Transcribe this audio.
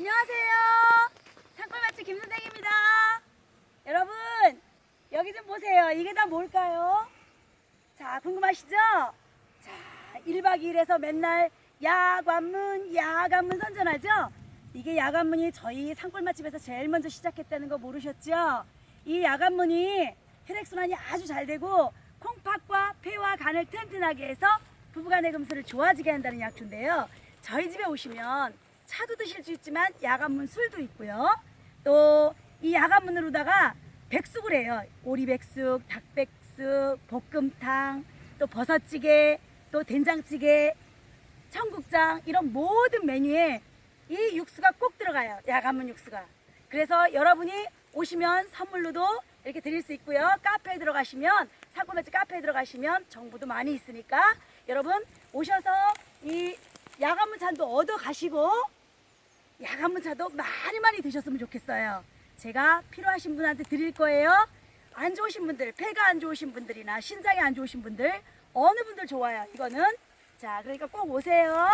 안녕하세요. 산골맛집 김선생입니다. 여러분, 여기 좀 보세요. 이게 다 뭘까요? 자, 궁금하시죠? 자, 1박 2일에서 맨날 야관문, 야관문 선전하죠? 이게 야관문이 저희 산골 맛집에서 제일 먼저 시작했다는 거 모르셨죠? 이 야관문이 혈액순환이 아주 잘 되고 콩팥과 폐와 간을 튼튼하게 해서 부부간의 금술을 좋아지게 한다는 약초인데요. 저희 집에 오시면 차도 드실 수 있지만 야간문 술도 있고요. 또 이 야간문으로다가 백숙을 해요. 오리백숙, 닭백숙, 볶음탕, 또 버섯찌개, 또 된장찌개, 청국장 이런 모든 메뉴에 이 육수가 꼭 들어가요. 야간문 육수가. 그래서 여러분이 오시면 선물로도 이렇게 드릴 수 있고요. 카페에 들어가시면 상고매치 카페에 들어가시면 정보도 많이 있으니까 여러분 오셔서 이 야간문 잔도 얻어 가시고 야간문 차도 많이 많이 드셨으면 좋겠어요. 제가 필요하신 분한테 드릴 거예요. 안 좋으신 분들, 폐가 안 좋으신 분들이나 신장이 안 좋으신 분들 어느 분들 좋아요. 이거는 자 그러니까 꼭 오세요.